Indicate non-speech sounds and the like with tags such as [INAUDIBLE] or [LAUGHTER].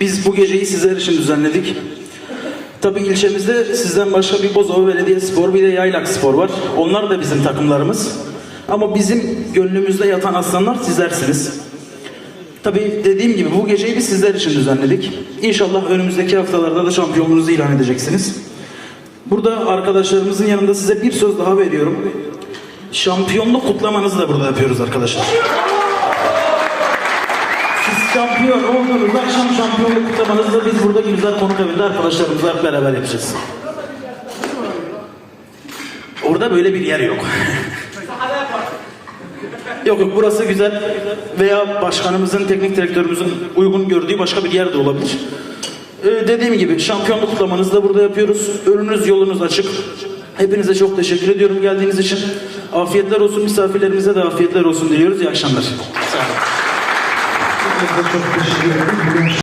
biz bu geceyi sizler için düzenledik. Tabii ilçemizde sizden başka bir Bozova Belediye Spor bir de Yaylak Spor var. Onlar da bizim takımlarımız. Ama bizim gönlümüzde yatan aslanlar sizlersiniz. Tabii dediğim gibi bu geceyi biz sizler için düzenledik. İnşallah önümüzdeki haftalarda da şampiyonluğunuzu ilan edeceksiniz. Burada arkadaşlarımızın yanında size bir söz daha veriyorum. Şampiyonluk kutlamanızı da burada yapıyoruz arkadaşlar. Siz şampiyon olduğunuz şampiyonluk kutlamanızı biz burada Gülzar Konuk Evi'nde arkadaşlarımızla beraber yapacağız. Orada böyle bir yer yok. [LAUGHS] yok yok burası güzel veya başkanımızın, teknik direktörümüzün uygun gördüğü başka bir yer de olabilir. Ee, dediğim gibi şampiyonluk kutlamanızı da burada yapıyoruz. Önünüz yolunuz açık. Hepinize çok teşekkür ediyorum geldiğiniz için. Afiyetler olsun misafirlerimize de afiyetler olsun diliyoruz. İyi akşamlar. Sağ olun. Çok teşekkür ederim.